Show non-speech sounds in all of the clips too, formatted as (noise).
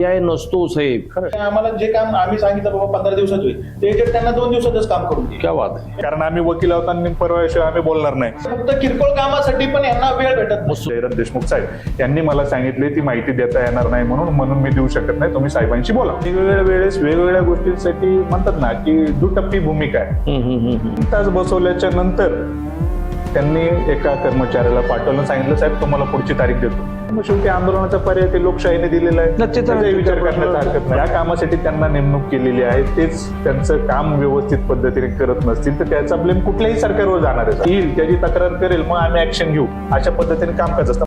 पर्याय नसतो साहेब. आम्हाला जे काम आम्ही सांगितलं बाबा पंधरा दिवसात होईल. ते त्यांना दोन दिवसातच काम करून देईल. क्या बात आहे. कारण आम्ही वकील आहोत आणि परवाशिवाय आम्ही बोलणार नाही. फक्त किरकोळ कामासाठी पण यांना वेळ भेटत नाही. जयरथ देशमुख साहेब यांनी मला सांगितले ती माहिती देता येणार नाही म्हणून म्हणून मी देऊ शकत नाही. तुम्ही साहेबांशी बोला. वेगवेगळ्या वेळेस वेगवेगळ्या गोष्टींसाठी म्हणतात ना की दुटप्पी भूमिका आहे. तीन तास बसवल्याच्या नंतर त्यांनी एका कर्मचाऱ्याला पाठवलं सांगितलं साहेब तुम्हाला पुढची तारीख देतो. मग शेवटी आंदोलनाचा पर्याय ते लोकशाहीने दिलेला आहे. नक्कीच. त्याचाही विचार करण्याचा हरकत नाही. या कामासाठी त्यांना नेमणूक केलेली आहे. तेच त्यांचं काम व्यवस्थित पद्धतीने करत नसतील तर त्याचा ब्लेम कुठल्याही सरकारवर जाणार आहे. येईल त्याची तक्रार करेल मग आम्ही ऍक्शन घेऊ. अशा पद्धतीने काम करत असतं.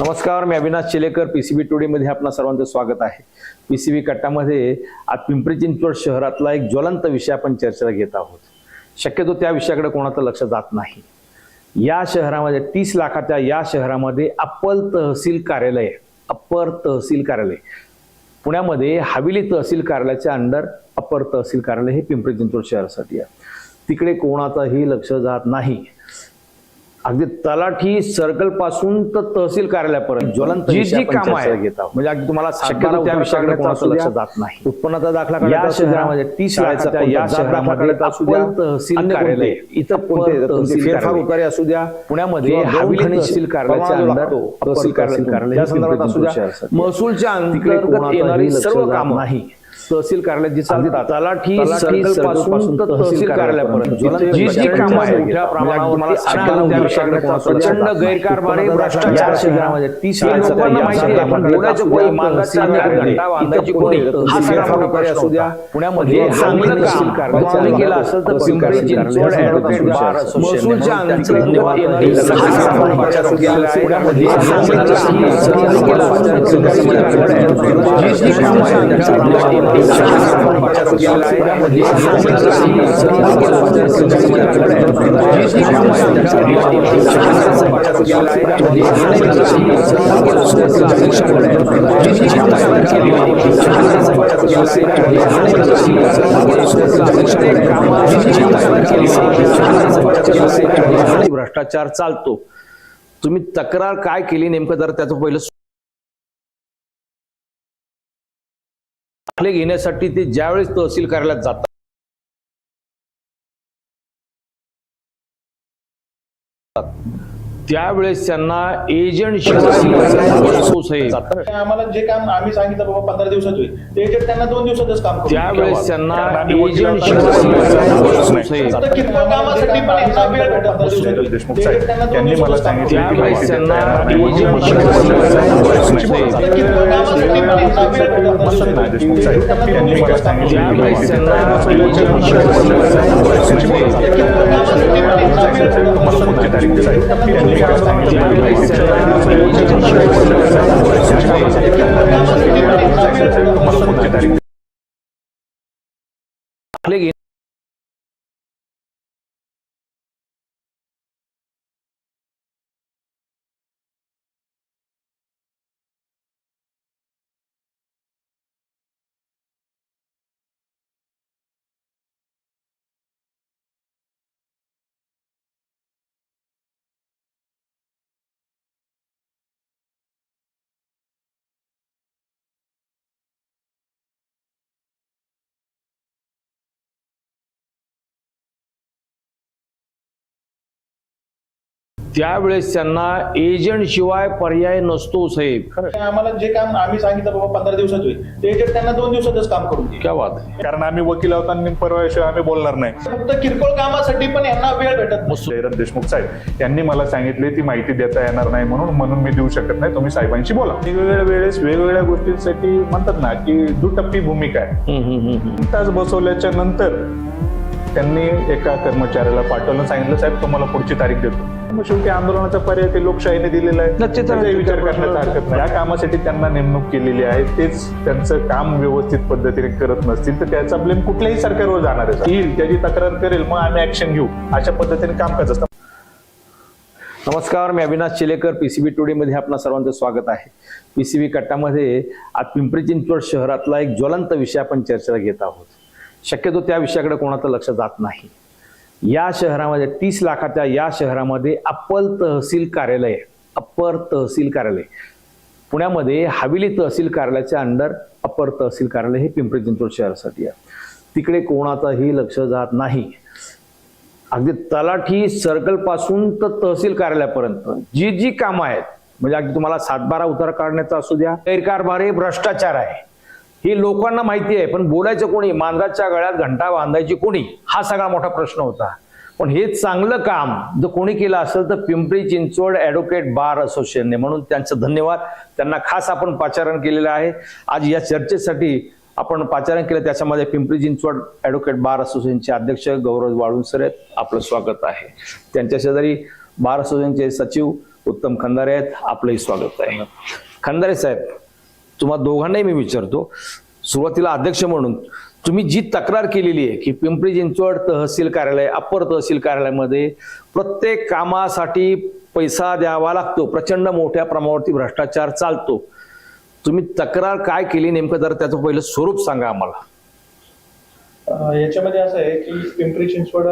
नमस्कार मी अविनाश चिलेकर पीसीबी टुडे मध्ये आपणा सर्वांचं स्वागत आहे. पीसीबी कट्टामध्ये आज पिंपरी चिंचवड शहरातला एक ज्वलंत विषय आपण चर्चेला घेत आहोत. शक्यतो त्या विषयाकडे कोणाचं लक्ष जात नाही. या शहरामध्ये तीस लाखाच्या या शहरामध्ये अप्पल तहसील कार्यालय अप्पर तहसील कार्यालय. पुण्यामध्ये हवेली तहसील कार्यालयाच्या अंडर अप्पर तहसील कार्यालय हे पिंपरी चिंचवड शहरासाठी आहे. तिकडे कोणाचंही लक्ष जात नाही. अगदी तलाठी सर्कलपासून तर तहसील कार्यालयापर्यंत ज्वलंत जी जी काम आहे म्हणजे अगदी तुम्हाला जात नाही. उत्पन्नाचा दाखला या शहरामध्ये तीस या शहरामध्ये अप्पल तहसील कार्यालय तुमचे फेरफार उतारे असू द्या पुण्यामध्ये तहसील कार्यालयाच्या तहसील कार्यालय संदर्भात असू द्या. महसूलच्या अंतर्गत येणारी सर्व काम नाही. तहसील कार्यालय जी चालतात. तलाठी पासून तहसील कार्यालयापर्यंत. जी जी कामं आहेत मोठ्या प्रमाणावर त्या विषयाकडे प्रचंड गैरकारभारी भ्रष्टाचार या शहरामध्ये तीस लोकांना माहिती आहे पण बोलायचं कोणी मार्गाचा घंटा बांधायची कोणी हा सगळा प्रकार असू द्या पुण्यामध्ये चांगलं तहसील कार्यालय केलं असेल तर पिंपरी चिंचवड ऍडव्होकेट बार महसूलच्या अंतर्गत येणारी सहा कामं असू द्या. पुण्यामध्ये चांगलं तहसील केलं असेल तर पिंपरी चिंचवड जी जी कामं आहेत भ्रष्टाचार चालतो तुम्ही तक्रार काय केली नेमकं जर त्याचं पहिलं दाखले घेण्यासाठी ते ज्यावेळेस तहसील कार्यालयात जातात. त्यावेळेस त्यांना एजंट शिवाय आम्हाला जे काम आम्ही सांगितलं बाबा पंधरा दिवसात होईल ते एजंट त्यांना दोन दिवसातच काम. त्यावेळेस त्यांना त्यांना मला सांगितले त्यांना मला सांगितले ती त्यावेळेस त्यांना एजंट शिवाय पर्याय नसतो साहेब. आम्हाला जे काम आम्ही सांगितलं बाबा पंधरा दिवसात होईल ते एजंट त्यांना दोन दिवसातच काम करून देईल. क्या बात आहे. कारण आम्ही वकील आहोत आणि परवाशिवाय आम्ही बोलणार नाही. फक्त किरकोळ कामासाठी पण यांना वेळ भेटत नाही. जयरथ देशमुख साहेब यांनी मला सांगितले ती माहिती देता येणार नाही म्हणून म्हणून मी देऊ शकत नाही. तुम्ही साहेबांशी बोला. वेगवेगळ्या वेळेस वेगवेगळ्या गोष्टींसाठी म्हणतात ना की दुटप्पी भूमिका आहे. हम्म, हम्म, हम्म, हम्म. तीन तास बसवल्याच्या नंतर त्यांनी एका कर्मचाऱ्याला पाठवलं सांगितलं साहेब तुम्हाला पुढची तारीख देतो. मग शेवटी आंदोलनाचा पर्याय ते लोकशाहीने दिलेला आहे. नक्कीच. त्याचाही विचार करण्याचा हरकत नाही. या कामासाठी त्यांना नेमणूक केलेली आहे. तेच त्यांचं काम व्यवस्थित पद्धतीने करत नसतील तर त्याचा ब्लेम कुठल्याही सरकारवर जाणार आहे. येईल त्याची तक्रार करेल मग आम्ही ऍक्शन घेऊ. अशा पद्धतीने काम करत असतं. नमस्कार मी अविनाश चिलेकर पीसीबी टुडे मध्ये आपणा सर्वांचं स्वागत आहे. पीसीबी कट्टामध्ये आज पिंपरी चिंचवड शहरातला एक ज्वलंत विषय आपण चर्चेला घेत आहोत. शक्यतो त्या विषयाकडे कोणाचं लक्ष जात नाही. या शहरामध्ये तीस लाखाच्या या शहरामध्ये अप्पल तहसील कार्यालय अप्पर तहसील कार्यालय. पुण्यामध्ये हवेली तहसील कार्यालयाच्या अंडर अपर तहसील कार्यालय हे पिंपरी चिंचवड शहरासाठी आहे. तिकडे कोणाचाही लक्ष जात नाही. अगदी तलाठी सर्कलपासून तर तहसील कार्यालयापर्यंत. जी जी कामं आहेत म्हणजे अगदी तुम्हाला सातबारा उतार काढण्याचा असू द्या गैरकारभार हे भ्रष्टाचार आहे. हे लोकांना माहिती आहे पण बोलायचं कोणी? मांजराच्या गळ्यात घंटा बांधायची कोणी? हा सगळा मोठा प्रश्न होता. पण हे चांगलं काम जर कोणी केलं असेल तर पिंपरी चिंचवड ॲडव्होकेट बार असोसिएशनने. म्हणून त्यांचं धन्यवाद. त्यांना खास आपण पाचारण केलेलं आहे. आज या चर्चेसाठी आपण पाचारण केलं. त्याच्यामध्ये पिंपरी चिंचवड ॲडव्होकेट बार असोसिएशनचे अध्यक्ष गौरव वाळून सर आहेत. आपलं स्वागत आहे. त्यांच्या शेजारी बार असोसिएशनचे सचिव उत्तम खंदारे आहेत. आपलंही स्वागत आहे. खंदारे साहेब तुम्हा दोघांनाही मी विचारतो सुरुवातीला अध्यक्ष म्हणून तुम्ही जी तक्रार केलेली आहे की पिंपरी चिंचवड तहसील कार्यालय अप्पर तहसील कार्यालयामध्ये प्रत्येक कामासाठी पैसा द्यावा लागतो प्रचंड मोठ्या प्रमाणावरती भ्रष्टाचार चालतो. तुम्ही तक्रार काय केली नेमकं जर त्याचं पहिलं स्वरूप सांगा आम्हाला. याच्यामध्ये असं आहे की पिंपरी चिंचवड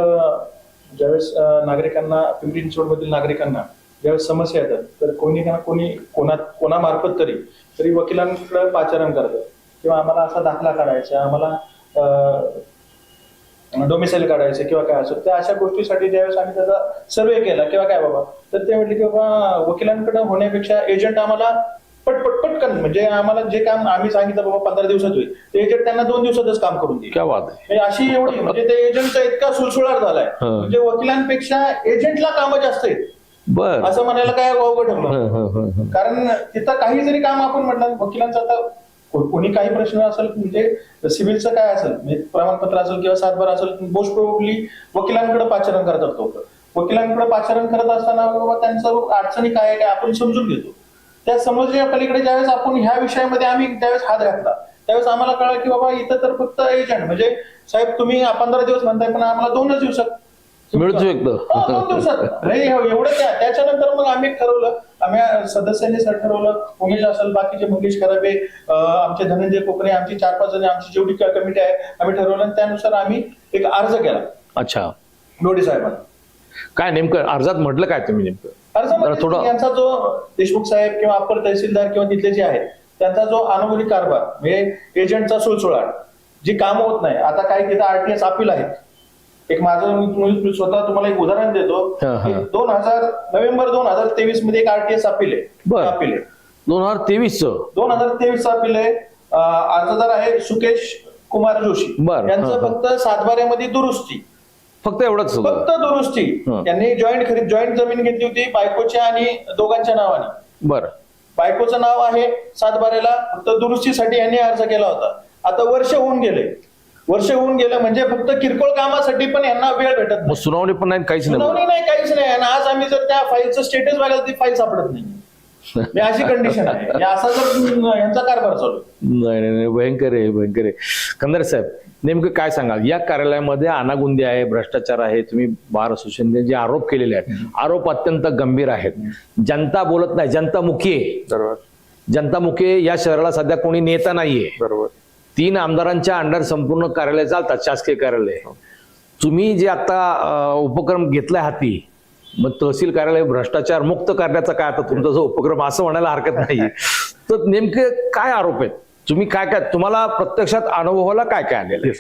ज्यावेळेस नागरिकांना पिंपरी चिंचवड मधील नागरिकांना ज्यावेळेस समस्या येतात तर कोणी ना कोणी कोणा कोणामार्फत तरी तरी वकिलांकडे पाचारण करतात किंवा आम्हाला असा दाखला काढायचा आम्हाला डोमिसाईल काढायचं किंवा काय असं. त्या अशा गोष्टीसाठी ज्यावेळेस आम्ही त्याचा सर्वे केला किंवा काय बाबा तर ते म्हटले की बाबा वकिलांकडे होण्यापेक्षा एजंट आम्हाला पटपट पटकन म्हणजे आम्हाला जे काम आम्ही सांगितलं बाबा पंधरा दिवसात होईल. ते एजंट त्यांना दोन दिवसातच काम करून देईल. क्या आहे. म्हणजे अशी एवढी म्हणजे ते एजंटचा इतका सुळसुळाट झालाय. म्हणजे वकिलांपेक्षा एजंटला कामं जास्त आहेत. बर. असं म्हणायला काय अवघड ठरलं. कारण तिथं काही जरी काम आपण म्हटलं वकिलांचं आता कोणी काही प्रश्न असेल म्हणजे सिव्हिलचं काय असेल म्हणजे प्रमाणपत्र असेल किंवा सातबार असेल मोस्ट प्रोबली वकिलांकडे पाचारण करतात लोक. वकिलांकडे पाचारण करत असताना बाबा त्यांचं अडचणी काय काय आपण समजून घेतो. त्या समजल्या पलीकडे ज्यावेळेस आपण ह्या विषयामध्ये आम्ही ज्यावेळेस हात घातला. त्यावेळेस आम्हाला कळलं की बाबा इथं तर फक्त एजंट म्हणजे साहेब तुम्ही पंधरा दिवस म्हणताय पण आम्हाला दोनच दिवसात मिळतो एकदम. हा, दोन दिवसात म्हणजे एवढं त्या त्याच्यानंतर मग आम्ही ठरवलं. आम्ही सदस्यांनी सर ठरवलं उमेश असेल बाकीचे मंगेश खराबे अं, आमचे धनंजय कोकणे आमची चार पाच जण आमची जेवढी कमिटी आहे आम्ही ठरवलं आणि त्यानुसार आम्ही एक अर्ज केला. अच्छा. डोडे साहेबांना. काय नेमकं अर्जात म्हटलं काय तुम्ही नेमकं? जरा थोडं- यांचा जो देशमुख साहेब किंवा अप्पर तहसीलदार किंवा तिथले जे आहेत त्यांचा जो अनुभवी कारभार म्हणजे एजंटचा सुळसुळाट जी कामं होत नाही. आता काही तिथं आरटीएस अपील आहेत. एक माझं मी स्वतः तुम्हाला एक उदाहरण देतो. दोन हजार नोव्हेंबर दोन हजार तेवीसमध्ये एक आरटीएस अपील आहे. अपील आहे दोन हजार तेवीस दोन हजार तेवीस अपील आहे अर्जदार आहे सुकेश कुमार जोशी. यांचं. फक्त सातबाऱ्यामध्ये दुरुस्ती फक्त एवढंच. फक्त दुरुस्ती. त्यांनी जॉईंट खरीद जॉईंट जमीन घेतली होती बायकोच्या आणि दोघांच्या नावाने बरं बायकोचं नाव आहे सातबाऱ्याला फक्त दुरुस्तीसाठी यांनी अर्ज केला होता आता वर्ष होऊन गेले वर्ष होऊन गेलं म्हणजे फक्त किरकोळ कामासाठी पण यांना वेळ भेटत मग नाही सुनावणी पण नाही काहीच नाही सुनावणी नाही काहीच नाही. आणि आज आम्ही जर त्या फाईलचं स्टेटस बघायला ती फाईल सापडत नाही. अशी कंडिशन आहे. असा जर यांचा कारभार चालू आहे. नाही नाही नाही. भयंकर आहे भयंकर आहे. खंदारे साहेब नेमकं काय सांगाल? या कार्यालयामध्ये अनागुंदी आहे भ्रष्टाचार आहे तुम्ही बार असोसिएशनने जे आरोप केलेले आहेत आरोप अत्यंत गंभीर आहेत. जनता बोलत नाही. जनता मुखी आहे. बरोबर. जनता मुखी या शहराला सध्या कोणी नेता नाहीये. बरोबर. तीन आमदारांच्या अंडर संपूर्ण कार्यालय चालतात शासकीय कार्यालय. तुम्ही जे आता उपक्रम घेतलाय हाती मग तहसील कार्यालय भ्रष्टाचार मुक्त करण्याचा काय आता तुमचा जो उपक्रम असं म्हणायला हरकत नाही. (laughs) तर नेमके काय आरोप आहेत? तुम्ही काय काय तुम्हाला प्रत्यक्षात अनुभवाला काय काय आलेलं?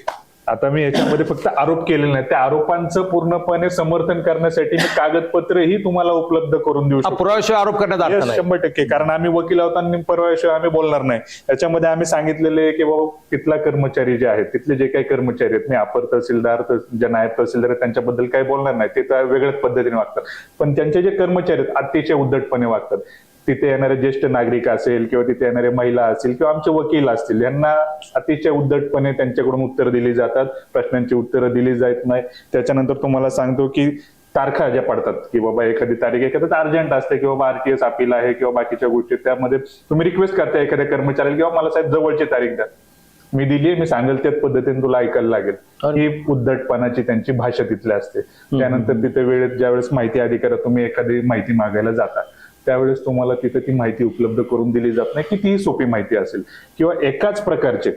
आता मी याच्यामध्ये फक्त आरोप केलेले नाही त्या आरोपांचं पूर्णपणे समर्थन करण्यासाठी मी कागदपत्रही तुम्हाला उपलब्ध करून देऊ शकतो. पुराव्याशिवाय आरोप करण्यात Yes, नाही. शंभर टक्के. कारण आम्ही वकील आहोत आणि परवाशिवाय आम्ही बोलणार नाही. याच्यामध्ये आम्ही सांगितलेले आहे की बाबा तिथला कर्मचारी जे आहेत तिथले जे काही कर्मचारी आहेत मी अपर तहसीलदार तह- जे नायब तहसीलदार आहेत त्यांच्याबद्दल काही बोलणार नाही. ते तर वेगळ्याच पद्धतीने वागतात. पण त्यांचे जे कर्मचारी आहेत अतिशय उद्धटपणे वागतात. तिथे येणारे ज्येष्ठ नागरिक असेल किंवा तिथे येणारे महिला असतील किंवा आमचे वकील असतील यांना अतिशय उद्धटपणे त्यांच्याकडून उत्तर दिली जातात. प्रश्नांची उत्तरं दिली जात नाही. त्याच्यानंतर तुम्हाला सांगतो की तारखा ज्या पडतात की बाबा एखादी तारीख एखादं अर्जंट असते किंवा बाबा आरटीएस अपील आहे किंवा बाकीच्या गोष्टी त्यामध्ये तुम्ही रिक्वेस्ट करता एखाद्या कर्मचाऱ्याला किंवा मला साहेब जवळची तारीख द्या. मी दिली मी सांगेल त्याच पद्धतीने तुला ऐकायला लागेल. ही उद्धटपणाची त्यांची भाषा तिथली असते. त्यानंतर तिथे वेळेत ज्यावेळेस माहिती अधिकारात तुम्ही एखादी माहिती मागायला जाता त्यावेळेस तुम्हाला तिथे ती माहिती उपलब्ध करून दिली जात नाही. कितीही सोपी माहिती असेल. किंवा एकाच प्रकारचे.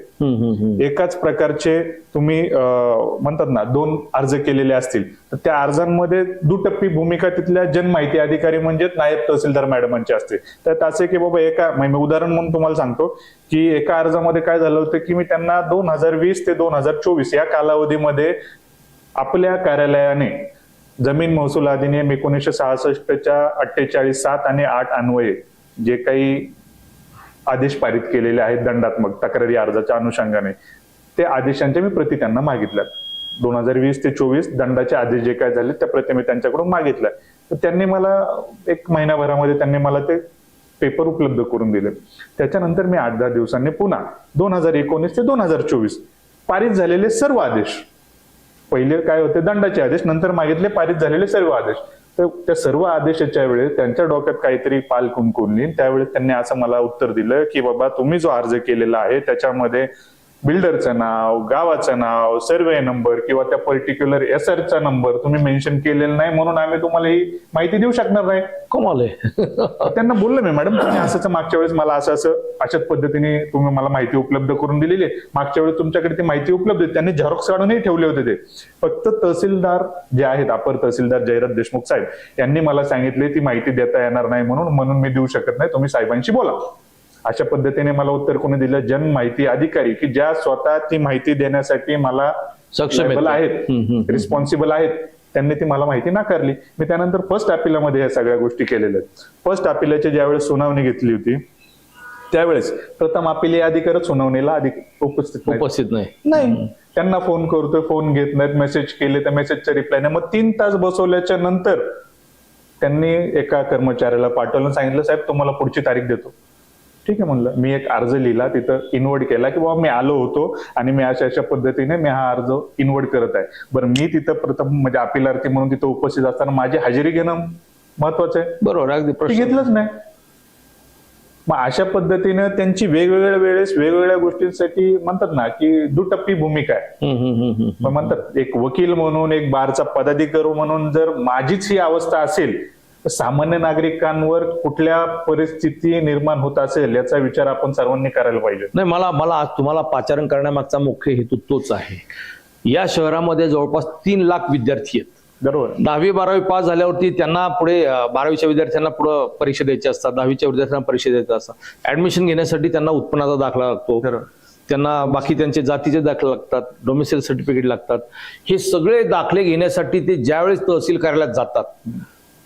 एकाच प्रकारचे तुम्ही म्हणतात ना दोन अर्ज केलेले असतील तर त्या अर्जांमध्ये दुटप्पी भूमिका तिथल्या जनमाहिती अधिकारी म्हणजे नायब तहसीलदार मॅडमांची असते त्यात असे की बाबा एका म्हणजे मी उदाहरण म्हणून तुम्हाला सांगतो की एका अर्जामध्ये काय झालं होतं की मी त्यांना दोन हजार वीस ते दोन हजार चोवीस या कालावधीमध्ये आपल्या कार्यालयाने जमीन महसूल अधिनियम एकोणीसशे सहासष्टच्या अठ्ठेचाळीस सात आणि आठ अन्वये जे काही आदेश पारित केलेले आहेत दंडात्मक तक्रारी अर्जाच्या अनुषंगाने ते आदेशांच्या मी प्रती त्यांना मागितल्यात. दोन हजार वीस ते चोवीस दंडाचे आदेश जे काय झाले त्या प्रति मी त्यांच्याकडून मागितल्या. तर त्यांनी मला एक महिनाभरामध्ये त्यांनी मला ते पेपर उपलब्ध करून दिले. त्याच्यानंतर मी आठ दहा दिवसांनी पुन्हा दोन हजार एकोणीस ते दोन हजार चोवीस पारित झालेले सर्व आदेश पहिले काय होते दंडाचे आदेश नंतर मागितले पारित झालेले सर्व आदेश. तर त्या सर्व आदेशाच्या वेळेस त्यांच्या डोक्यात काहीतरी पाल कुंकुनली त्यावेळेस त्यांनी असं मला उत्तर दिलं की बाबा तुम्ही जो अर्ज केलेला आहे त्याच्यामध्ये बिल्डरचं नाव गावाचं नाव सर्वे नंबर किंवा त्या पर्टिक्युलर एसआरचा नंबर तुम्ही मेन्शन केलेला नाही म्हणून आम्ही तुम्हाला ही माहिती देऊ शकणार नाही. कमाल आहे. त्यांना बोललो मी मॅडम तुम्ही असंच मागच्या वेळेस मला असं असं अशाच पद्धतीने तुम्ही मला माहिती उपलब्ध करून दिलेली आहे. मागच्या वेळेस तुमच्याकडे ती माहिती उपलब्ध आहे. त्यांनी झेरॉक्स काढूनही ठेवले होते ते. फक्त तहसीलदार जे आहेत अपर तहसीलदार जयरथ देशमुख साहेब यांनी मला सांगितले ती माहिती देता येणार नाही म्हणून म्हणून मी देऊ शकत नाही. तुम्ही साहेबांशी बोला. अशा पद्धतीने मला उत्तर कोणी दिलं? जन माहिती अधिकारी की ज्या स्वतः ती माहिती देण्यासाठी मला सक्षम आहेत. रिस्पॉन्सिबल आहेत त्यांनी ती मला माहिती नाकारली. मी त्यानंतर फर्स्ट अपिलामध्ये या सगळ्या गोष्टी केलेल्या आहेत. फर्स्ट अपिलाची ज्यावेळेस सुनावणी घेतली होती त्यावेळेस प्रथम अपिली अधिकारच सुनावणीला अधिक उपस्थित. उपस्थित नाही. नाही. त्यांना फोन करतोय फोन घेत नाहीत मेसेज केले त्या मेसेजचा रिप्लाय नाही मग तीन तास बसवल्याच्या नंतर त्यांनी एका कर्मचाऱ्याला पाठवलं सांगितलं साहेब तुम्हाला पुढची तारीख देतो. ठीक आहे म्हणलं. मी एक अर्ज लिहिला तिथं इन्वर्ट केला की बाबा मी आलो होतो आणि मी अशा अशा पद्धतीने मी हा अर्ज इन्वर्ट करत आहे. बरं मी तिथं प्रथम म्हणजे अपिलार्थी म्हणून तिथं उपस्थित असताना माझी हजेरी घेणं महत्वाचं आहे. बरोबर अगदी घेतलंच नाही. मग अशा पद्धतीनं त्यांची वेगवेगळ्या वेळेस वेगवेगळ्या गोष्टींसाठी म्हणतात ना की दुटप्पी भूमिका आहे. म्हणतात एक वकील म्हणून एक बारचा पदाधिकारी म्हणून जर माझीच ही अवस्था असेल सामान्य नागरिकांवर कुठल्या परिस्थिती निर्माण होत असेल याचा विचार आपण सर्वांनी करायला पाहिजे. नाही मला मला आज तुम्हाला पाचारण करण्यामागचा मुख्य हेतू तोच आहे. या शहरामध्ये जवळपास तीन लाख विद्यार्थी आहेत. बरोबर. दहावी बारावी पास झाल्यावरती त्यांना पुढे बारावीच्या विद्यार्थ्यांना पुढे परीक्षा द्यायची असतात. दहावीच्या विद्यार्थ्यांना परीक्षा द्यायच्या असतात. ऍडमिशन घेण्यासाठी त्यांना उत्पन्नाचा दाखला लागतो. त्यांना बाकी त्यांचे जातीचे दाखले लागतात. डोमिसाईल सर्टिफिकेट लागतात. हे सगळे दाखले घेण्यासाठी ते ज्यावेळेस तहसील कार्यालयात जातात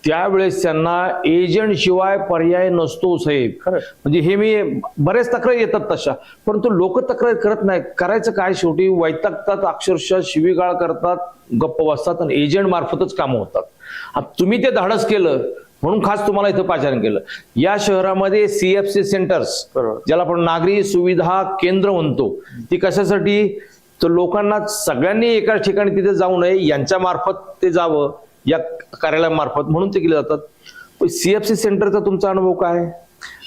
त्यावेळेस त्यांना एजंट शिवाय पर्याय नसतो साहेब. म्हणजे हे मी बऱ्याच तक्रारी येतात तशा. परंतु लोक तक्रार करत नाही करायचं काय शेवटी? वैतागतात अक्षरशः शिवीगाळ करतात गप्प बसतात आणि एजंट मार्फतच कामं होतात. तुम्ही ते धाडस केलं म्हणून खास तुम्हाला इथं पाचारण केलं. या शहरामध्ये सीएफसी सेंटर्स. ज्याला आपण नागरी सुविधा केंद्र म्हणतो ती कशासाठी? तर लोकांना सगळ्यांनी एकाच ठिकाणी तिथे जाऊ नये यांच्या मार्फत ते जावं. या कार्यालयामार्फत म्हणून ते केले जातात सीएफसी सेंटरचा तुमचा अनुभव काय आहे?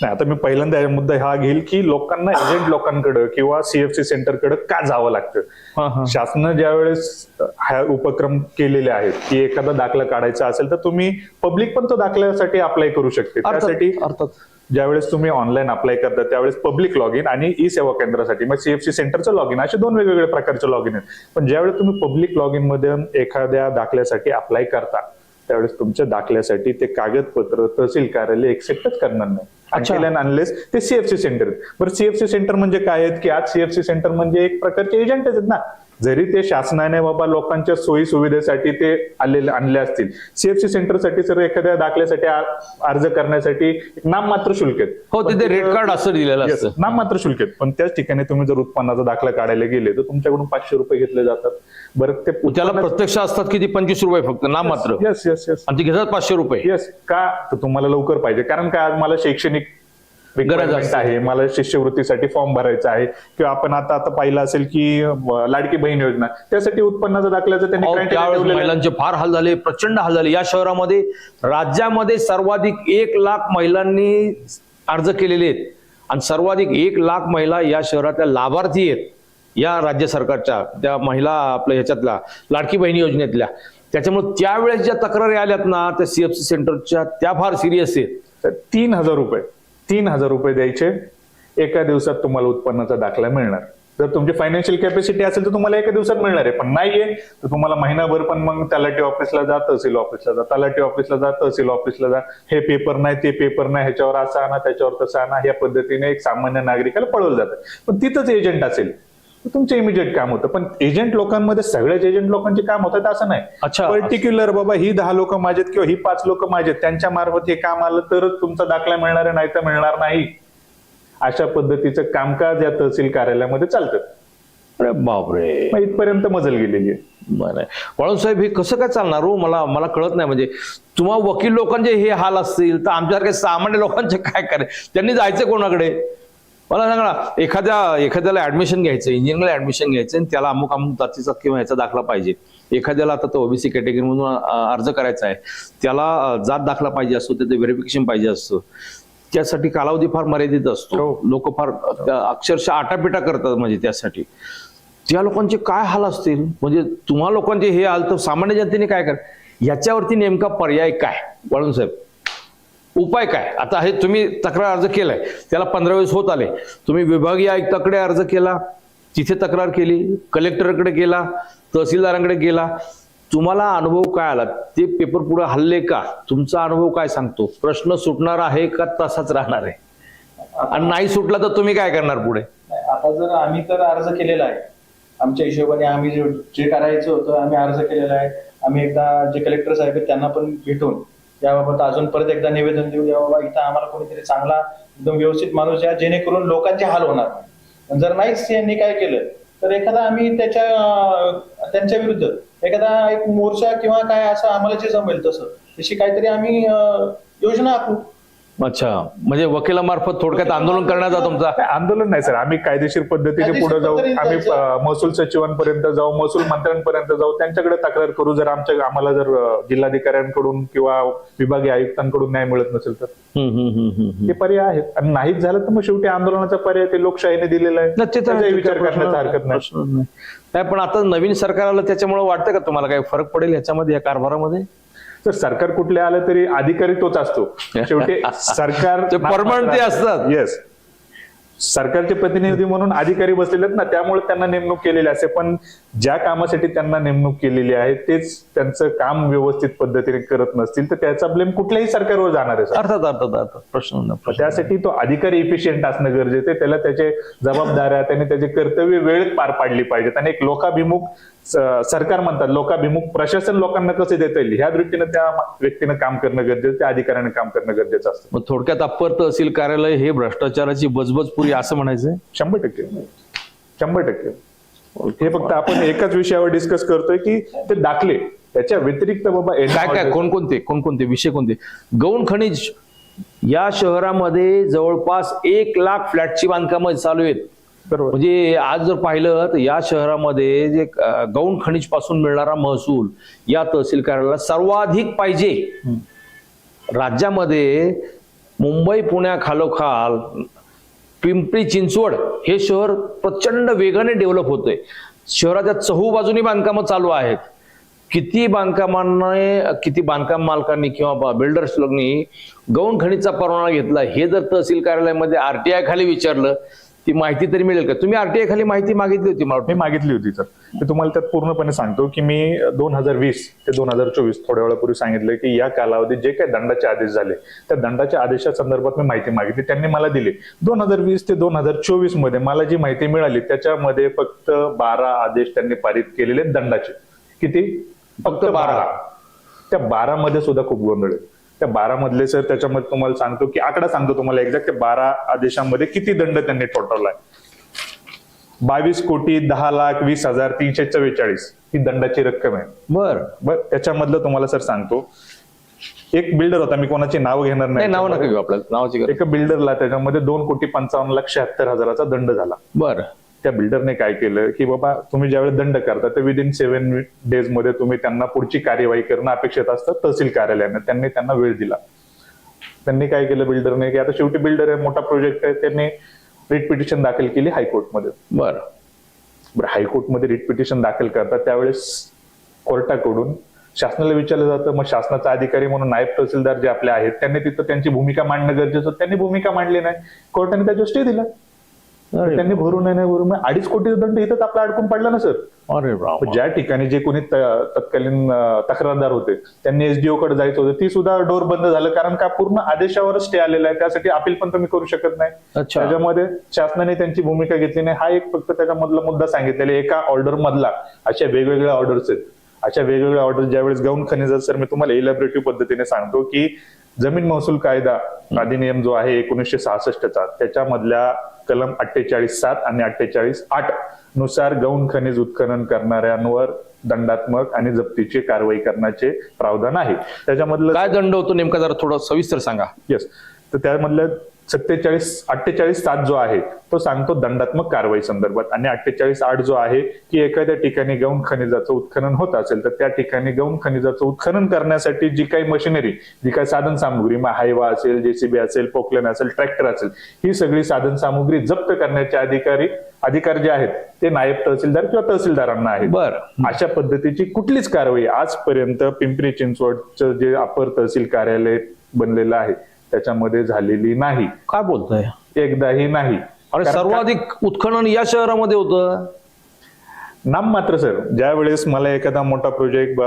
नाही आता मी पहिल्यांदा मुद्दा हा घेईल की लोकांना एजंट लोकांकडे किंवा सीएफसी सेंटरकडे का जावं लागतं? हा. शासनानं ज्यावेळेस हा उपक्रम केलेले आहेत की एखादा दाखला काढायचा असेल तर तुम्ही पब्लिक पण तो दाखल्यासाठी अप्लाय करू शकते. त्यासाठी अर्थात. अर्थात ज्यावेळेस तुम्ही ऑनलाईन अप्लाय करता त्यावेळेस पब्लिक लॉग इन आणि ई सेवा केंद्रासाठी मग सीएफसी सेंटरचं लॉग इन असे दोन वेगवेगळ्या प्रकारचे लॉग इन आहेत. पण ज्यावेळेस तुम्ही पब्लिक लॉग इनमध्ये एखाद्या दाखल्यासाठी अप्लाय करता त्यावेळेस तुमच्या दाखल्यासाठी ते कागदपत्र तहसील कार्यालय एक्सेप्टच करणार नाही. अनलेस ते सीएफसी सेंटर बरं सीएफसी सेंटर म्हणजे काय आहेत? की आज सीएफसी सेंटर म्हणजे एक प्रकारचे एजंटच आहेत ना. जरी ते शासनाने बाबा लोकांच्या सोयी सुविधेसाठी ते आलेले आणले असतील. सीएफसी सेंटरसाठी सर एखाद्या दाखल्यासाठी अर्ज करण्यासाठी नाममात्र शुल्क आहेत. हो तिथे रेड कार्ड असं दिलेलं असतं. नाममात्र शुल्क आहेत. पण त्याच ठिकाणी तुम्ही जर उत्पन्नाचा दाखला काढायला गेले तर तुमच्याकडून पाचशे रुपये घेतले जातात. बरं ते त्याला प्रत्यक्ष असतात किती? पंचवीस रुपये फक्त ना मात्र. येस येस येस आणि ते घेतात पाचशे रुपये. येस का? तर तुम्हाला लवकर पाहिजे. कारण काय आज मला शैक्षणिक असते. आहे मला शिष्यवृत्तीसाठी फॉर्म भरायचा आहे. किंवा आपण आता आता पाहिलं असेल की लाडकी बहीण योजना. त्यासाठी उत्पन्नाचा दाखल्याचं त्यांनी. महिलांचे फार हाल झाले प्रचंड हाल झाले. या शहरामध्ये राज्यामध्ये सर्वाधिक एक लाख महिलांनी अर्ज केलेले आहेत. आणि सर्वाधिक एक लाख महिला या शहरातल्या लाभार्थी आहेत. या राज्य सरकारच्या त्या महिला आपल्या ह्याच्यातल्या लाडकी बहिणी योजनेतल्या. त्याच्यामुळे त्यावेळेस ज्या तक्रारी आल्यात ना त्या सीएफसी सेंटरच्या त्या फार सिरियस आहेत. तीन हजार रुपये. तीन हजार रुपये द्यायचे. एका दिवसात तुम्हाला उत्पन्नाचा दाखला मिळणार. जर तुमची फायनान्शियल कॅपॅसिटी असेल तर तुम्हाला एका दिवसात मिळणार आहे पण नाहीये तर तुम्हाला महिनाभर पण मग तलाठी ऑफिसला जात असेल ऑफिसला जा तलाठी ऑफिसला जात असेल ऑफिसला जा. हे पेपर नाही ते पेपर नाही ह्याच्यावर असं आणा त्याच्यावर तसं आणा या पद्धतीने एक सामान्य नागरिकाला पळवलं जातं. पण तिथंच एजंट असेल. तुमचं इमिजिएट काम होतं. पण एजंट लोकांमध्ये सगळ्याच एजंट लोकांचे काम होतात असं नाही. अच्छा. पर्टिक्युलर बाबा ही दहा लोक माझेत किंवा ही पाच लोक माझेत त्यांच्या मार्फत हे काम आलं तरच तुमचा दाखला मिळणार आहे नाही तर मिळणार नाही. अशा पद्धतीचं कामकाज या तहसील कार्यालयामध्ये चालतं. अरे बापरे. इथपर्यंत मजल गेलेली आहे. बरं. वाळून साहेब हे कसं काय चालणार हो? मला मला कळत नाही. म्हणजे तुम्हा वकील लोकांचे हे हाल असतील तर आमच्यासारख्या सामान्य लोकांचे काय करे? त्यांनी जायचं कोणाकडे? मला सांगा ना एखाद्या एखाद्याला ऍडमिशन घ्यायचं इंजिनिअरिंगला ऍडमिशन घ्यायचं आणि त्याला अमुक अमुक जातीचा किंवा ह्याचा दाखला पाहिजे. एखाद्याला आता तो ओबीसी कॅटेगरी मधून अं, अर्ज करायचा आहे. त्याला जात दाखला पाहिजे असतो त्याचं व्हेरिफिकेशन पाहिजे असतं. त्यासाठी कालावधी फार मर्यादित असतो. हो. लोक फार अक्षरशः आटापिटा करतात म्हणजे त्यासाठी. त्या लोकांचे काय हाल असतील? म्हणजे तुम्हा लोकांचे हे हाल तर सामान्य जनतेने काय कर याच्यावरती नेमका पर्याय काय? वळून साहेब. उपाय काय? आता हे तुम्ही तक्रार अर्ज केलाय. त्याला पंधरा वेळेस होत आले. तुम्ही विभागीय आयुक्ताकडे अर्ज केला तिथे तक्रार केली कलेक्टरकडे गेला तहसीलदारांकडे गेला. तुम्हाला अनुभव काय आला? ते पेपर पुढे हल्ले का? तुमचा अनुभव काय सांगतो? प्रश्न सुटणार आहे का तसाच राहणार आहे? आणि नाही सुटला तर तुम्ही काय करणार पुढे? आता जर आम्ही तर अर्ज केलेला आहे. आमच्या हिशोबाने आम्ही जे जे करायचं होतं आम्ही अर्ज केलेला आहे. आम्ही एकदा जे कलेक्टर साहेब आहेत त्यांना पण भेटून याबाबत अजून परत एकदा निवेदन देऊ. या बाबा इथं आम्हाला कोणीतरी चांगला एकदम व्यवस्थित माणूस या जेणेकरून लोकांचे हाल होणार नाही. जर नाहीच यांनी काय केलं तर एखादा आम्ही त्याच्या त्यांच्या विरुद्ध एखादा एक मोर्चा किंवा काय असं आम्हाला जे जमेल तसं तशी काहीतरी आम्ही योजना आखू. अच्छा. म्हणजे वकिलामार्फत थोडक्यात आंदोलन करण्याचा तुमचा आंदोलन नाही सर. आम्ही कायदेशीर पद्धतीने पुढे जाऊ. आम्ही. अं, महसूल सचिवांपर्यंत जाऊ महसूल मंत्र्यांपर्यंत जाऊ. त्यांच्याकडे तक्रार करू. जर आमच्या आम्हाला जर अं, जिल्हाधिकाऱ्यांकडून किंवा विभागीय आयुक्तांकडून न्याय मिळत नसेल तर. हम्म, हम्म, हम्म, हम्म, हम्म. हे पर्याय आहेत. आणि नाहीच झालं तर मग शेवटी आंदोलनाचा पर्याय ते लोकशाहीने दिलेला आहे. नाही, ते तर त्याचाही विचार प्रश्न- करण्याचा हरकत नाही. प्रश्न नाही. नाही पण आता नवीन सरकार आलं त्याच्यामुळे वाटतं का तुम्हाला काही फरक पडेल याच्यामध्ये या कारभारामध्ये? तर सरकार कुठले आलं तरी अधिकारी तोच असतो. (laughs) शेवटी सरकार permanent ते असतात. येस सरकारचे प्रतिनिधी म्हणून अधिकारी बसलेले आहेत ना त्यामुळे त्यांना नेमणूक केलेली असते पण ज्या कामासाठी त्यांना नेमणूक केलेली आहे तेच त्यांचं काम व्यवस्थित पद्धतीने करत नसतील तर त्याचा ब्लेम कुठल्याही सरकारवर जाणार आहे. अर्थात अर्थात अर्थात. प्रश्न त्यासाठी तो अधिकारी इफिशियंट असणं गरजेचं आहे. त्याला त्याचे जबाबदाऱ्या त्याने त्याचे कर्तव्य वेळेत पार पाडली पाहिजेत. आणि एक लोकाभिमुख सरकार म्हणतात लोकाभिमुख प्रशासन लोकांना कसं देता येईल? ह्या दृष्टीने त्या व्यक्तीनं काम करणं गरजेचं त्या अधिकाऱ्याने काम करणं गरजेचं असतं. मग थोडक्यात अप्पर तहसील कार्यालय हे भ्रष्टाचाराची बजबज पुरी असं म्हणायचंय? शंभर टक्के. शंभर टक्के. हे फक्त आपण एकाच विषयावर डिस्कस करतोय की ते दाखले. त्याच्या व्यतिरिक्त बाबा काय काय कोणकोणते कोणकोणते विषय कोणते? गौण खनिज या शहरामध्ये जवळपास एक लाख फ्लॅटची बांधकामं चालू आहेत. म्हणजे आज जर पाहिलं तर या शहरामध्ये जे गौण खनिजपासून मिळणारा महसूल या तहसील कार्यालयाला सर्वाधिक पाहिजे. राज्यामध्ये मुंबई पुण्याखालोखाल पिंपरी चिंचवड हे शहर प्रचंड वेगाने डेव्हलप होतंय. शहराच्या चहू बाजूनी बांधकामं चालू आहेत. किती बांधकामांना किती बांधकाम मालकांनी किंवा बिल्डर्स लोकांनी गौण खणीचा परवाना घेतला हे जर तहसील कार्यालयामध्ये आरटीआय खाली विचारलं ती माहिती तरी मिळेल का? तुम्ही आरटीआय खाली माहिती मागितली होती मला मी मागितली होती सर. मी तुम्हाला त्यात पूर्णपणे सांगतो की मी दोन हजार वीस ते दोन हजार चोवीस थोड्या वेळापूर्वी सांगितलं की या कालावधीत जे काही दंडाचे आदेश झाले त्या दंडाच्या आदेशासंदर्भात मी माहिती मागितली. त्यांनी मला दिली. दोन हजार वीस ते दोन हजार चोवीसमध्ये मला जी माहिती मिळाली त्याच्यामध्ये फक्त बारा आदेश त्यांनी पारित केलेले आहेत दंडाचे. किती? फक्त बारा. त्या बारा मध्ये सुद्धा खूप गोंधळ आहे. त्या बारा मधले सर त्याच्यामध्ये तुम्हाला सांगतो की आकडा सांगतो तुम्हाला एक्झॅक्ट त्या बारा आदेशामध्ये किती दंड त्यांनी ठोठावलाय. बावीस कोटी दहा लाख वीस हजार तीनशे चव्वेचाळीस ही दंडाची रक्कम आहे. बर. बर त्याच्यामधलं तुम्हाला सर सांगतो एक बिल्डर होता मी कोणाची नाव घेणार नाही. नाव नका घेऊ आपल्याला नावाची एका बिल्डरला त्याच्यामध्ये दोन कोटी पंचावन्न लाख शहात्तर हजाराचा दंड झाला. बर. त्या बिल्डरने काय केलं की बाबा तुम्ही ज्यावेळेस दंड करता तर विदिन सेव्हन डेजमध्ये तुम्ही त्यांना पुढची कार्यवाही करणं अपेक्षित असतं तहसील कार्यालयाने त्यांनी त्यांना वेळ दिला. त्यांनी काय केलं बिल्डरने की आता शेवटी बिल्डर आहे मोठा प्रोजेक्ट आहे त्यांनी रिट पिटिशन दाखल केली हायकोर्टमध्ये. बर. बरं हायकोर्टमध्ये रिट पिटिशन दाखल करतात त्यावेळेस कोर्टाकडून शासनाला विचारलं जातं मग शासनाचा अधिकारी म्हणून नायब तहसीलदार जे आपले आहेत त्यांनी तिथं त्यांची भूमिका मांडणं गरजेचं. त्यांनी भूमिका मांडली नाही. कोर्टाने त्याच्यावर स्टे दिला त्यांनी भरून नाही भरून. अडीच कोटीचा दंड इथंच आपला अडकून पडला ना सर अरे ज्या ठिकाणी जे कोणी तत्कालीन तक्रारदार होते त्यांनी एसडीओ कडे जायचं होतं ती सुद्धा डोर बंद झालं कारण का पूर्ण आदेशावर स्टे आलेला आहे त्यासाठी अपील पण तुम्ही करू शकत नाही. त्याच्यामध्ये शासनाने त्यांची भूमिका घेतली नाही हा एक फक्त त्याच्यामधला मुद्दा सांगितलेला. एका ऑर्डर मधला अशा वेगवेगळ्या ऑर्डर्स आहेत अशा वेगवेगळ्या ऑर्डर ज्यावेळेस गौण खनिजा सर मी तुम्हाला इलॅबरेटिव्ह पद्धतीने सांगतो की जमीन महसूल कायदा अधिनियम जो आहे एकोणीसशे सहासष्टचा त्याच्यामधल्या कलम अठ्ठेचाळीस सात आणि अठ्ठेचाळीस आठनुसार गौण खनिज उत्खनन करणाऱ्यांवर दंडात्मक आणि जप्तीची कारवाई करण्याचे प्रावधान आहे. त्याच्यामधलं काय दंड होतो नेमका जरा थोडं सविस्तर सांगा. येस तर त्यामधल्या सत्तेचाळीस अठ्ठेचाळीस सात जो आहे तो सांगतो दंडात्मक कारवाई संदर्भात. आणि अठ्ठेचाळीस आठ जो आहे की एखाद्या ठिकाणी गौण खनिजाचं उत्खनन होत असेल तर त्या ठिकाणी गौण खनिजाचं उत्खनन करण्यासाठी जी काही मशिनरी जी काही साधन सामुग्री मग हायवा असेल जेसीबी असेल पोकलेन असेल ट्रॅक्टर असेल ही सगळी साधन सामुग्री जप्त करण्याचे अधिकारी अधिकार जे आहेत ते नायब तहसीलदार किंवा तहसीलदारांना आहेत. बर. अशा पद्धतीची कुठलीच कारवाई आजपर्यंत पिंपरी चिंचवडचं जे अपर तहसील कार्यालय बनलेलं आहे त्याच्यामध्ये झालेली नाही. काय बोलताय? एकदाही नाही. अरे सर्वाधिक उत्खनन या शहरामध्ये होतं. नाम मात्र सर ज्या वेळेस मला एखादा मोठा प्रोजेक्ट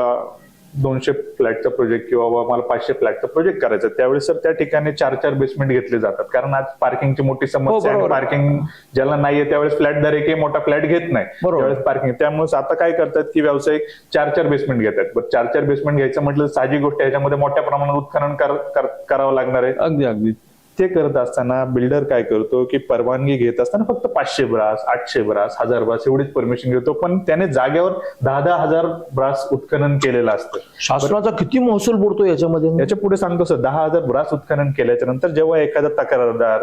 दोनशे फ्लॅटचा प्रोजेक्ट किंवा मला पाचशे फ्लॅटचा प्रोजेक्ट करायचा त्यावेळेस सर त्या ठिकाणी चार चार बेसमेंट घेतले जातात. कारण आज पार्किंगची मोठी समस्या आहे बरोबर. पार्किंग ज्याला नाहीये त्यावेळेस फ्लॅट दर एक मोठा फ्लॅट घेत नाही. त्यावेळेस पार्किंग त्यामुळे आता काय करतात की व्यावसायिक चार चार बेसमेंट घेतात. बरं चार चार बेसमेंट घ्यायचं म्हटलं साहजिक गोष्ट आहे, ह्याच्यामध्ये मोठ्या प्रमाणात उत्खनन कर- कर- करावं लागणार आहे. अगदी अगदी. ते करत असताना बिल्डर काय करतो की परवानगी घेत असताना फक्त पाचशे ब्रास आठशे ब्रास हजार ब्रास एवढीच परमिशन घेतो. पण त्याने जागेवर दहा दहा हजार ब्रास उत्खनन केलेलं असतं. शासनाचा किती महसूल बुडतो याच्यामध्ये? याच्यापुढे सांगतो सर दहा हजार ब्रास उत्खनन केल्याच्यानंतर जेव्हा एखादा तक्रारदार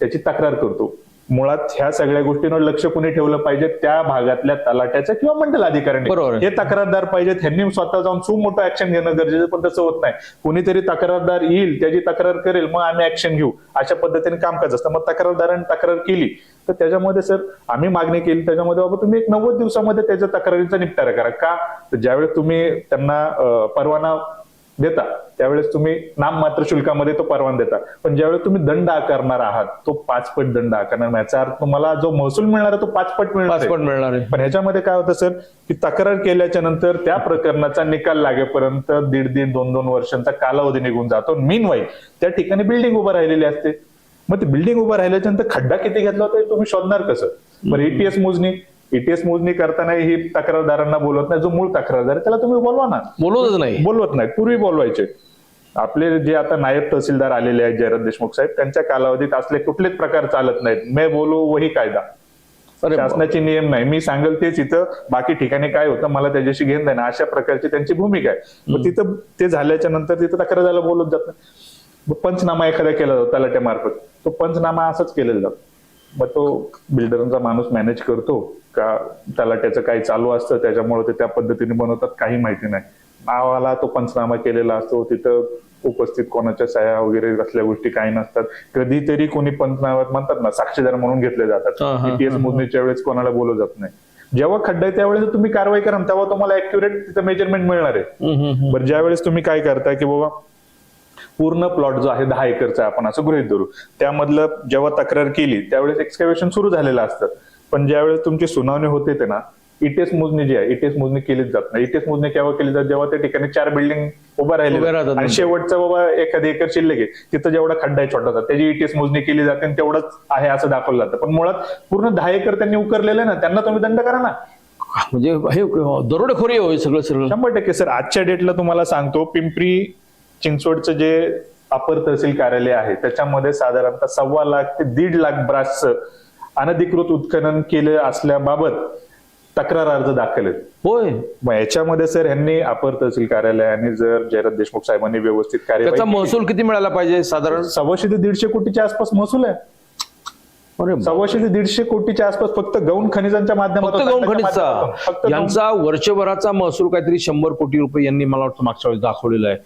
त्याची तक्रार करतो मुळात ह्या सगळ्या गोष्टींवर लक्ष कोणी ठेवलं पाहिजे? त्या भागातल्या तलाट्याच्या किंवा मंडल अधिकाऱ्यांनी. हे तक्रारदार पाहिजे त्यांनी स्वतः जाऊन सु मोठं ऍक्शन घेणं गरजेचं पण तसं होत नाही. कोणीतरी तक्रारदार येईल त्याची तक्रार करेल मग आम्ही ऍक्शन घेऊ. अशा पद्धतीने काम करायचं असतं. मग तक्रारदाराने तक्रार केली तर त्याच्यामध्ये सर आम्ही मागणी केली. त्याच्यामध्ये बाबा तुम्ही एक नव्वद दिवसामध्ये त्याच्या तक्रारीचा निपटारा करा. का? तर ज्यावेळेस तुम्ही त्यांना परवाना देता. त्यावेळेस तुम्ही नाममात्र शुल्कामध्ये तो परवाना देता. पण ज्यावेळेस तुम्ही दंड आकारणार आहात तो पाच पट दंड आकारणार. याचा अर्थ तुम्हाला जो महसूल मिळणार आहे तो पाच पट मिळणार आहे. पाच पण मिळणार आहे. पण ह्याच्यामध्ये काय होतं सर की तक्रार केल्याच्यानंतर त्या प्रकरणाचा निकाल लागेपर्यंत दीड दीड दोन दोन वर्षांचा कालावधी निघून जातो. मीन वाईल त्या ठिकाणी बिल्डिंग उभं राहिलेली असते. मग ती बिल्डिंग उभं राहिल्याच्या नंतर खड्डा किती घेतला होता तुम्ही शोधणार कसं? बरं ईटीएस मोजणी. ईटीएस मोजणी करताना ही तक्रारदारांना बोलवत नाही. जो मूळ तक्रारदार आहे त्याला तुम्ही बोलवा ना. बोलवतच नाही. बोलवत नाही. पूर्वी बोलवायचे. आपले जे आता नायब तहसीलदार आलेले आहेत जयरथ देशमुख साहेब त्यांच्या कालावधीत असले कुठलेच प्रकार चालत नाहीत. मे बोलो वही कायदा. शासनाचे नियम नाही. मी सांगेल तेच इथं. बाकी ठिकाणी काय होतं मला त्याच्याशी घेणं नाही अशा प्रकारची त्यांची भूमिका आहे. मग तिथं ते झाल्याच्यानंतर तिथं तक्रारदाराला बोलत जात नाही. पंचनामा एखादा केला जातो तलाट्यामार्फत. तो पंचनामा असाच केलेला जातो. मग तो बिल्डरचा माणूस मॅनेज करतो का तलाट्याचं काही चालू असतं त्याच्यामुळे ते त्या पद्धतीने बनवतात काही माहिती नाही. नावाला तो पंचनामा केलेला असतो तिथं उपस्थित कोणाच्या सह्या वगैरे असल्या गोष्टी काही नसतात. कधीतरी कोणी पंचनाम्यात म्हणतात ना साक्षीदार म्हणून घेतले जातात. ईटीएस हा, मोजणीच्या वेळेस कोणाला बोलवलं जात नाही. जेव्हा खड्डा आहे त्यावेळेस तुम्ही कारवाई करा तेव्हा तुम्हाला अॅक्युरेट तिथं मेजरमेंट मिळणार आहे. बरं ज्यावेळेस तुम्ही काय करताय की बाबा पूर्ण प्लॉट जो आहे दहा एकरचा आपण असं गृहित धरू. त्यामधलं जेव्हा तक्रार केली त्यावेळेस एक्सकॅव्हेशन सुरू झालेलं असतं. पण ज्यावेळेस तुमची सुनावणी होते ते ना इटेस मोजणी जी आहे इटेस मोजणी केलीच जात नाही. इटेस मोजणी केव्हा केली जाते? जेव्हा त्या ठिकाणी चार बिल्डिंग उभा उभ्या राहिले आणि नंतर. शेवटचा बाबा एखादी एकर शिल्लक आहे तिथं जेवढा खड्डा आहे छोटासा त्याची इटेस मोजणी केली जाते आणि तेवढंच आहे असं दाखवलं जातं. पण मुळात पूर्ण दहा एकर त्यांनी उकरलेलं ना त्यांना तुम्ही दंड करा ना. म्हणजे हे दरोडेखोरी होय सगळं सगळं शंभर टक्के. सर आजच्या डेटला तुम्हाला सांगतो पिंपरी चिंचवडचं जे अपर तहसील कार्यालय आहे त्याच्यामध्ये साधारणतः सव्वा लाख ते दीड लाख ब्रासचं अनधिकृत उत्खनन केलं असल्याबाबत तक्रार अर्ज दाखल आहेत. होय. मग याच्यामध्ये सर यांनी अपर तहसील कार्यालयाने जर जयरथ देशमुख साहेबांनी व्यवस्थित त्याचा कार्यवाही महसूल किती मिळाला पाहिजे साधारण? सव्वाशे ते दीडशे कोटीच्या आसपास महसूल आहे. सव्वाशे ते दीडशे कोटीच्या आसपास फक्त गौण खनिजांच्या फक्त माध्यमातून गौण फक्त खनिजचा. गौण- यांचा वर्षभराचा महसूल काहीतरी शंभर कोटी रुपये यांनी मला वाटतं मागच्या वेळेस दाखवलेला आहे.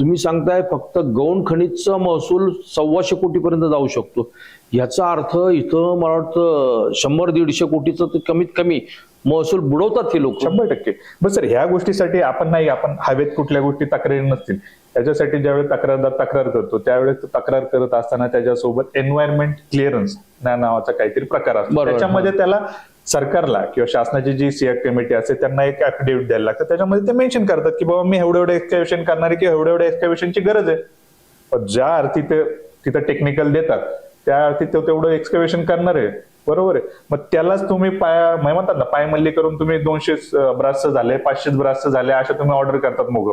तुम्ही सांगताय फक्त गौण खनिजचा महसूल सव्वाशे कोटीपर्यंत जाऊ शकतो. याचा अर्थ इथं मला वाटतं शंभर दीडशे कोटीचं कमीत कमी महसूल बुडवतात हे लोक. शंभर टक्के. बस सर ह्या गोष्टीसाठी आपण नाही आपण हवेत कुठल्या गोष्टी तक्रारी नसतील. त्याच्यासाठी ज्यावेळी तक्रारदार तक्रार करतो त्यावेळेस तक्रार करत असताना त्याच्यासोबत एन्व्हायरमेंट क्लिअरन्स नावाचा काहीतरी प्रकार असतो. त्याच्यामध्ये त्याला सरकारला किंवा शासनाची जी सीएक कमिटी असते त्यांना एक ऍफिडेव्हिट द्यायला लागतं. त्याच्यामध्ये ते मेन्शन करतात की बाबा मी एवढं एवढं एक्सकॅव्हेशन करणार आहे किंवा एवढ्या एवढे एक्सकॅव्हेशनची गरज आहे. ज्या अर्थी ते तिथं टेक्निकल देतात त्या अर्थी तो तेवढं एक्सकॅव्हेशन करणार आहे. बरोबर आहे. मग त्यालाच तुम्ही पाया म्हणजे म्हणतात ना पायमल्ली करून तुम्ही दोनशे ब्रासचं झाले पाचशे ब्रासचं झाले अशा तुम्ही ऑर्डर करतात मोग.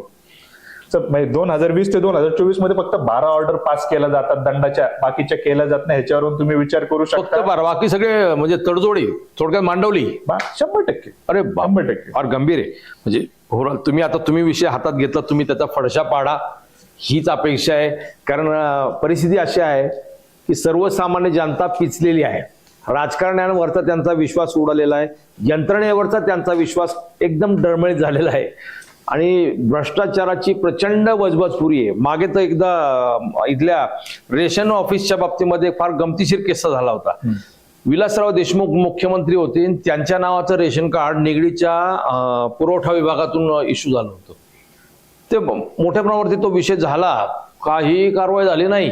दोन हजार वीस ते दोन हजार चोवीसमध्ये फक्त बारा ऑर्डर पास केल्या जातात दंडाच्या. बाकीच्या केल्या जात नाही ह्याच्यावरून तुम्ही विचार करू शकता. बारा. बाकी सगळे म्हणजे तडजोडी थोडक्यात मांडवली. शंभर टक्के. अरे शंभर टक्के. फार गंभीर आहे. म्हणजे overall तुम्ही आता तुम्ही विषय हातात घेतला तुम्ही त्याचा फडशा पाडा. हीच अपेक्षा आहे. कारण परिस्थिती अशी आहे की सर्वसामान्य जनता पिचलेली आहे. राजकारण्यांवरचा त्यांचा विश्वास उडालेला आहे. यंत्रणेवरचा त्यांचा विश्वास एकदम डळमळीत झालेला आहे. आणि भ्रष्टाचाराची प्रचंड वजबजपुरी आहे. मागे तर एकदा इथल्या रेशन ऑफिसच्या बाबतीमध्ये फार गमतीशीर किस्सा झाला होता. विलासराव देशमुख मुख्यमंत्री होते. आणि त्यांच्या नावाचं रेशन कार्ड निगडीच्या पुरवठा विभागातून इश्यू झालं होतं. ते मोठ्या प्रमाणावरती तो विषय झाला. काही कारवाई झाली नाही.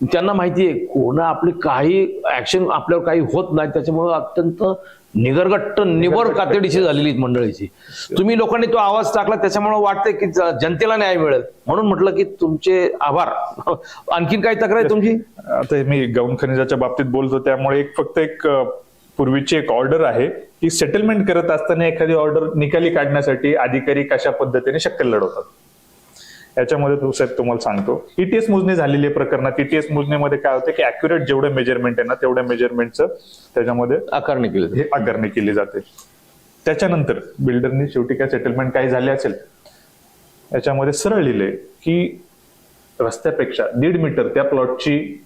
त्यांना माहिती आहे कोण आपली काही ऍक्शन आपल्यावर काही होत नाही. त्याच्यामुळे अत्यंत निगरगट्ट निबर कातडीची झालेली मंडळीची. तुम्ही लोकांनी तो आवाज टाकला त्याच्यामुळे वाटतंय की जनतेला न्याय मिळेल. म्हणून म्हटलं की तुमचे आभार. (laughs) आणखीन काही तक्रार आहे तुमची? आता मी गौण खनिजाच्या बाबतीत बोलतो त्यामुळे एक फक्त एक पूर्वीची एक ऑर्डर आहे की सेटलमेंट करत असताना एखादी ऑर्डर निकाली काढण्यासाठी अधिकारी कशा पद्धतीने शक्कल लढवतात? याच्यामध्ये तो साहेब तुम्हाला सांगतो. ईटीएस मोजणी झालेली आहे प्रकरणात. ईटीएस मोजणीमध्ये काय होतं की अॅक्युरेट जेवढं मेजरमेंट आहे ना तेवढ्या मेजरमेंटचं त्याच्यामध्ये आकारणी केली हे आकारणी केली जाते. त्याच्यानंतर बिल्डरनी शेवटी काय सेटलमेंट काही झाले असेल? याच्यामध्ये सरळ लिहिले की रस्त्यापेक्षा दीड मीटर त्या प्लॉटची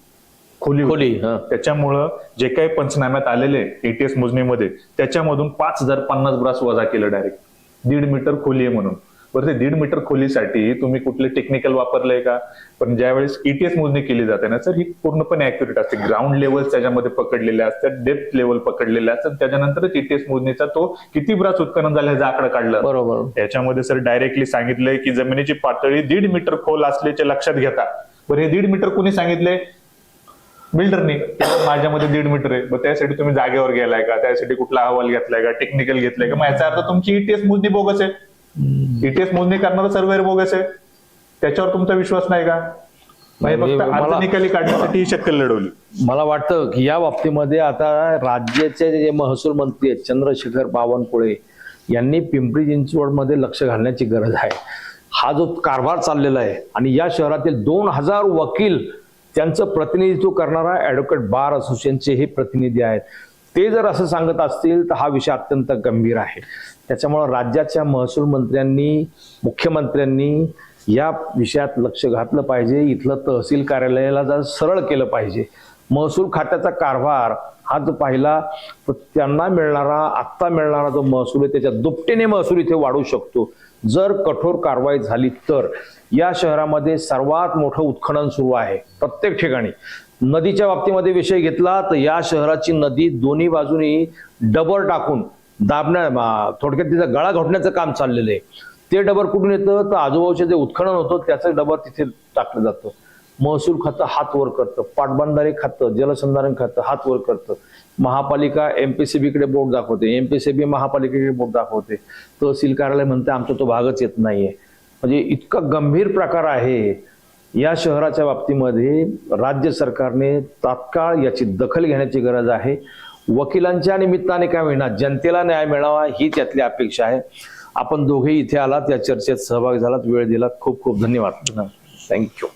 खोली. खोली. त्याच्यामुळं जे काही पंचनाम्यात आलेले एटीएस मोजणीमध्ये त्याच्यामधून पाच हजार पन्नास ब्रास वजा केलं डायरेक्ट दीड मीटर खोली आहे म्हणून. बरं ते दीड मीटर खोलीसाठी तुम्ही कुठले टेक्निकल वापरलंय का? पण ज्यावेळेस ईटीएस मोजणी केली जाते ना तर ही पूर्णपणे अॅक्युरेट असते. ग्राउंड लेवल त्याच्यामध्ये पकडलेले असतात डेप्थ लेवल पकडलेले असतात त्याच्यानंतरच ईटीएस मोजणीचा तो किती ब्रास उत्खनन झालं ह्याचा आकडा काढला. बरोबर. याच्यामध्ये सर डायरेक्टली सांगितलंय की जमिनीची पातळी दीड मीटर खोल असल्याचे लक्षात घेता. बरं हे दीड मीटर कोणी सांगितले बिल्डरनी. माझ्यामध्ये दीड मीटर आहे. मग त्यासाठी तुम्ही जागेवर गेलाय का? त्यासाठी कुठला अहवाल घेतलाय का? टेक्निकल घेतलाय का? मग याचा अर्थ तुमची ईटीएस मोजणी बोगस आहे. ईटीएस मोजणी करणारा सर्वेअर बोगस आहे. त्याच्यावर तुमचा विश्वास नाही का? म्हणजे म्हणजे मला- निकाली काढण्यासाठी ही शक्कल लढवली. मला वाटतं की या बाबतीमध्ये आता राज्याचे जे महसूल मंत्री आहेत चंद्रशेखर बावनकुळे यांनी पिंपरी चिंचवडमध्ये लक्ष घालण्याची गरज आहे. हा जो कारभार चाललेला आहे आणि या शहरातील दोन हजार वकील त्यांचं प्रतिनिधित्व करणारा ॲडव्होकेट बार असोसिएशनचे हे प्रतिनिधी आहेत. ते जर असं सांगत असतील तर हा विषय अत्यंत गंभीर आहे. त्याच्यामुळं राज्याच्या महसूल मंत्र्यांनी मुख्यमंत्र्यांनी या विषयात लक्ष घातलं पाहिजे. इथलं तहसील कार्यालयाला जर सरळ केलं पाहिजे. महसूल खात्याचा कारभार हा जो पाहिला तर त्यांना मिळणारा आत्ता मिळणारा जो महसूल आहे त्याच्या दुपटीने महसूल इथे वाढू शकतो. जर कठोर कारवाई झाली तर. या शहरामध्ये सर्वात मोठं उत्खनन सुरू आहे प्रत्येक ठिकाणी. नदीच्या बाबतीमध्ये विषय घेतला तर या शहराची नदी दोन्ही बाजूनी डबर टाकून दाबण्या थोडक्यात तिचा गळा घोटण्याचं काम चाललेलं आहे. ते डबर कुठून येतं? तर आजूबाजूचे जे उत्खनन होतं त्याचं डबर तिथे टाकलं जातं. महसूल खातं हात वर करतं. पाटबंधारे खातं जलसंधारण खातं हात वर करतं. महापालिका एमपीसीबीकडे बोट दाखवते. एमपीसीबी महापालिकेकडे बोट दाखवते. तहसील कार्यालय म्हणते आमचा तो भागच येत नाहीये. म्हणजे इतका गंभीर प्रकार आहे या शहराच्या बाबतीमध्ये राज्य सरकारने तात्काळ याची दखल घेण्याची गरज आहे. वकिलांच्या निमित्ताने काय होईना जनतेला न्याय मिळावा ही त्यातली अपेक्षा आहे. आपण दोघेही इथे आलात या चर्चेत सहभाग झालात वेळ दिलात. खूप खूप धन्यवाद. थँक्यू